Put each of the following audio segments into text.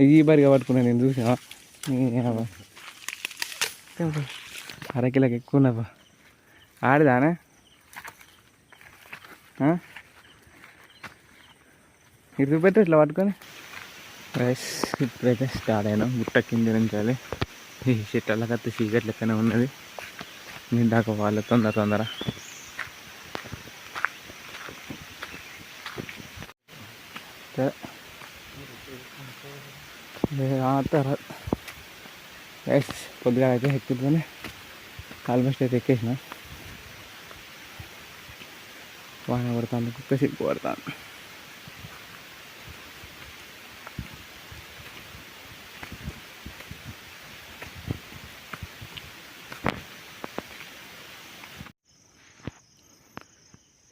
ఈ బరిగా పట్టుకున్నా నేను చూసా అరకిలోకి ఎక్కువ ఉన్నావా ఆడిదానే? ఇరవై పెట్టు ఇట్లా పట్టుకొని? రైస్ ఇప్పుడైతే స్టార్ట్ అయినా గుట్ట కింద నుంచాలి. ఈ చెట్ల కత్తి సీకట్ లెక్కనే ఉన్నది. నేను దాకా వాళ్ళ తొందర తొందర. రైస్ పొద్దుగా అయితే ఎక్కుతుందని ఆల్మోస్ట్ అయితే ఎక్కేసిన వాన పడతాను కుక్క సిగ్గు పడతాను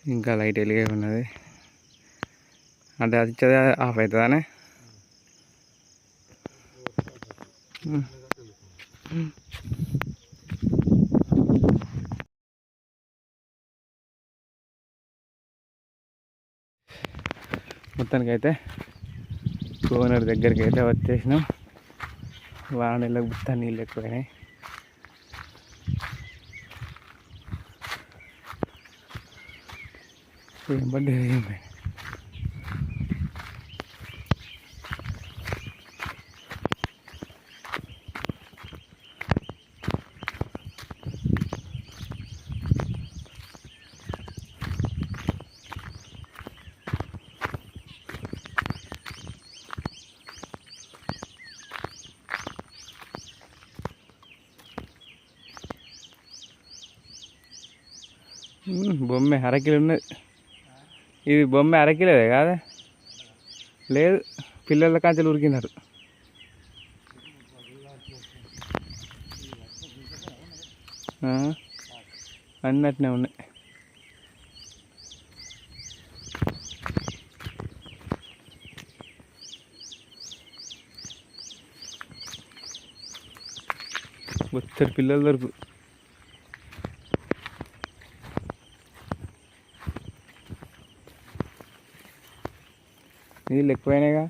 ఇంకా లైట్ వెలిగే ఉన్నది అంటే అది ఇచ్చేది ఆఫ్ అవుతుందానే మొత్తానికి అయితే కోనర్ దగ్గరికి అయితే వచ్చేసినాం. వానలో గుత్త నీళ్ళు ఎక్కువైనాయి ఏం పడ్డది ఏం పడ్డది. ఉమ్, బొమ్మ అరకిలో ఉన్నది ఇది బొమ్మ అరకిలోదే కాదా లేదు పిల్లల కాంచెలు ఉరికినారు ఆ, అన్నట్నే ఉన్నాయి వచ్చారు పిల్లలు దొరుకు నీళ్ళు ఎక్కువైనాయిగా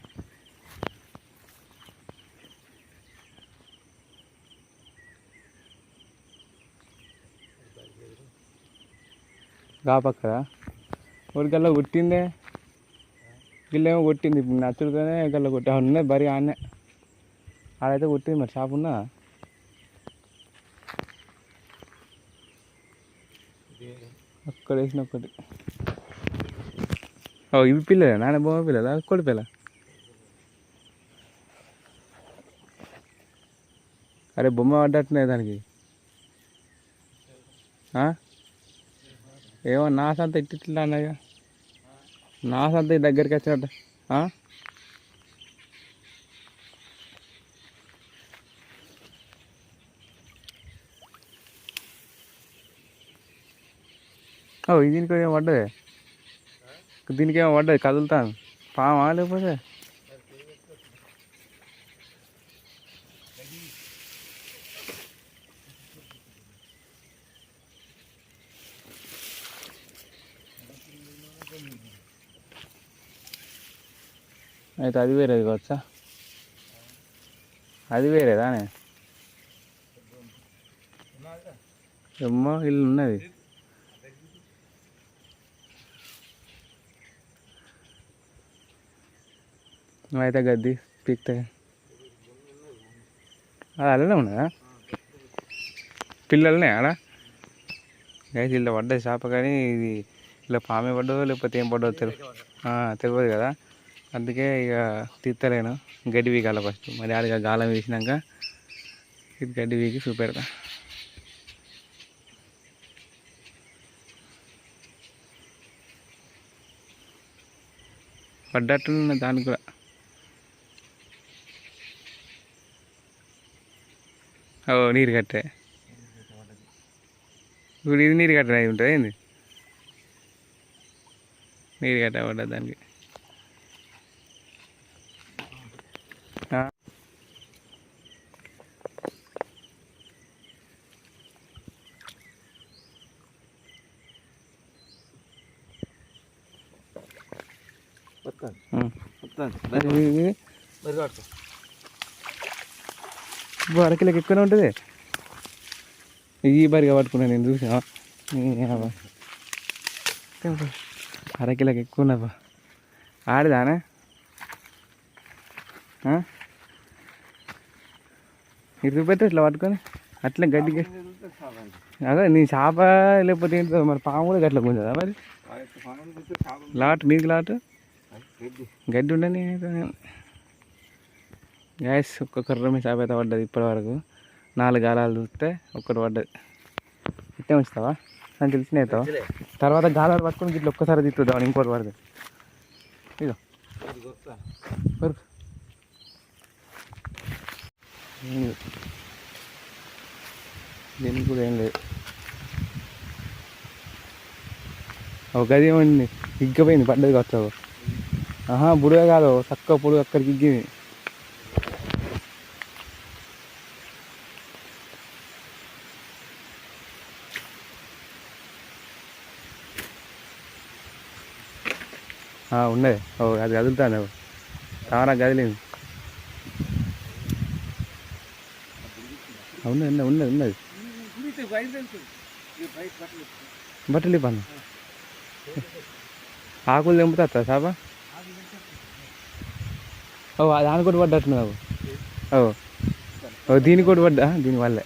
కాపక్కదా ఒకటి గల్ల కొట్టిందే గిల్లేమో కొట్టింది ఇప్పుడు నచ్చుడుతోనే గల్ల కొట్టి ఉన్నది బరి ఆడనే ఆడైతే కొట్టింది మరి షాప్ ఉందా అక్కడ వేసిన ఒకటి ఓ ఇవి పిల్లలే? నాన్న బొమ్మ పిల్లల? కోడి పిల్ల? అరే బొమ్మ పడ్డట్టున్నాయి దానికి. ఏమో నా సంత ఇట్టిట్లా అన్నాయిగా. నా సంత ఈ దగ్గరికి వచ్చినట్ట. ఆ? ఓ దీనికి ఏమో పడ్డదే? దీనికి ఏమో పడ్డది? కదులుతాను. పామా లేకపోతే? అయితే అది వేరేది కావచ్చా? అది వేరేదానే? ఏమో ఇల్లు ఉన్నది నువ్వైతే గద్ది పీక్తాయి అది అలానే ఉన్నదా? పిల్లలనే ఆడ? గైస్ ఇలా పడ్డది చేప కానీ ఇది ఇలా పామే పడ్డదో లేకపోతే ఏం పడ్డదో తెలియదు తెలియదు కదా? అందుకే ఇక తీస్తలేను గడ్డి వీకాల ఫస్ట్ మరి ఆడిగా గాలం వేసినాక ఇది గడ్డి వీకి చూపెడతా. పడ్డట్టున్న దానికి కూడా. ఓ నీరు కట్టే ఇప్పుడు ఇది నీరు కట్ట అయి ఉంటుంది ఏంది నీరు కట్ట పడ్డది దానికి ఆ. వస్తాను ఉమ్. వస్తాను ఇది- ఇది- మరి ఇప్పుడు అరకిలోకి ఎక్కువనే ఉంటుంది. ఈ బరిగా పట్టుకున్నాను నేను చూసా అరకిలోకి ఎక్కువ ఉన్నావా ఆడదానే? ఇటు పెట్టి ఇట్లా పట్టుకొని. అట్లా గడ్డిగా అదే నీ చేప లేకపోతే ఏంటో మరి పాము కూడా గట్ల గుంజదా మరి? లాట్ నీకు లాట్? గడ్డి. ఉండని గ్యాస్ ఒక్క కర్ర మీ చేప అయితే పడ్డది ఇప్పటి వరకు. నాలుగు గాలాలు చూస్తే ఒక్కటి పడ్డది. ఇట్టే ఉంచుతావా? నాకు తెలిసిన అవుతావా తర్వాత గాలాలు పట్టుకొని ఇట్లా ఒక్కసారి తిట్టుదాం ఇంకోటి పడుతుంది ఇదో. దీనికి కూడా ఏం లేదు. ఒక గది ఏమండి ఇగ్గపోయింది పడ్డది కొత్త ఆహా బుడగ కాదు తక్కువ పొడుగు అక్కడికి ఇగ్గింది. ఉన్నది ఓ అది కదులుతాను. తామరా కదిలింది. ఉన్నది ఉన్నది ఉన్నది ఉన్నది బట్టలు ఇవ్వను ఆకులు తెంపుతా సాబా ఓ దాని కూడా పడ్డట్టున్నావు ఓ ఓ దీని కూడా పడ్డా? దీని వల్లే.